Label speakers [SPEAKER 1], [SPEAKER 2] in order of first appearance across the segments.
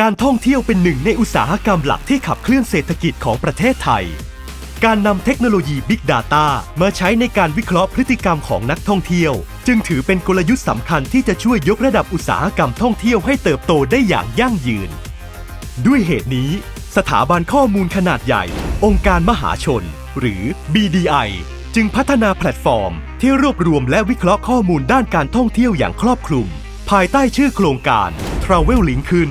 [SPEAKER 1] การท่องเที่ยวเป็นหนึ่งในอุตสาหกรรมหลักที่ขับเคลื่อนเศรษฐกิจของประเทศไทย การนำเทคโนโลยี Big Data มาใช้ในการวิเคราะห์พฤติกรรมของนักท่องเที่ยว จึงถือเป็นกลยุทธ์สำคัญที่จะช่วยยกระดับอุตสาหกรรมท่องเที่ยวให้เติบโตได้อย่างยั่งยืน ด้วยเหตุนี้ สถาบันข้อมูลขนาดใหญ่ องค์การมหาชน หรือ BDI จึงพัฒนาแพลตฟอร์ม ที่รวบรวมและวิเคราะห์ข้อมูลด้านการท่องเที่ยวอย่างครอบคลุม ภายใต้ชื่อโครงการ Travel Link ขึ้น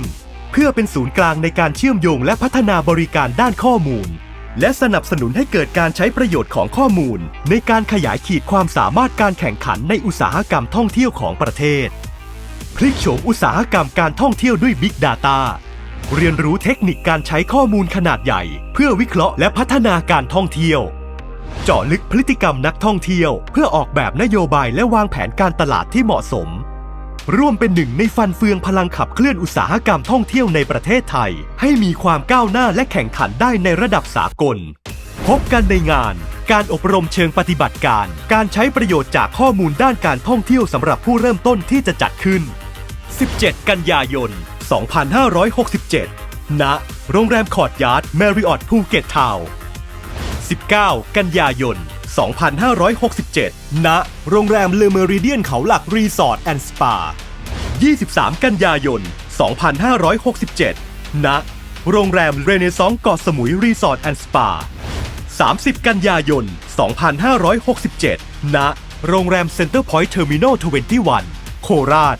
[SPEAKER 1] พื่อเป็นศูนย์กลางในการเชื่อมโยงและพัฒนาบริการด้านข้อมูล และสนับสนุนให้เกิดการใช้ประโยชน์ของข้อมูล ในการขยายขีดความสามารถการแข่งขันในอุตสาหกรรมท่องเที่ยวของประเทศ พลิกโฉมอุตสาหกรรมการท่องเที่ยวด้วย Big Data เรียนรู้เทคนิคการใช้ข้อมูลขนาดใหญ่ เพื่อวิเคราะห์และพัฒนาการท่องเที่ยว เจาะลึกพฤติกรรมนักท่องเที่ยว เพื่อออกแบบนโยบายและวางแผนการตลาดที่เหมาะสม ร่วมเป็นหนึ่งในฟันเฟืองพลังขับเคลื่อนอุตสาหกรรมท่องเที่ยวในประเทศไทย ให้มีความก้าวหน้าและแข่งขันได้ในระดับสากล พบกันในงาน การอบรมเชิงปฏิบัติการ การใช้ประโยชน์จากข้อมูลด้านการท่องเที่ยวสำหรับผู้เริ่มต้นที่จะจัดขึ้น 17 กันยายน 2567 ณ โรงแรมคอร์ดยาร์ดแมริออตภูเก็ตทาวน์19 กันยายน 2567 ณ โรงแรมเลอเมริเดียนเขาหลักรีสอร์ทแอนด์สปา 23 กันยายน 2567 ณ โรงแรมเรเนซองเกาะสมุยรีสอร์ทแอนด์สปา 30 กันยายน 2567 ณ โรงแรมเซ็นเตอร์พอยท์เทอร์มินอล21 โคราช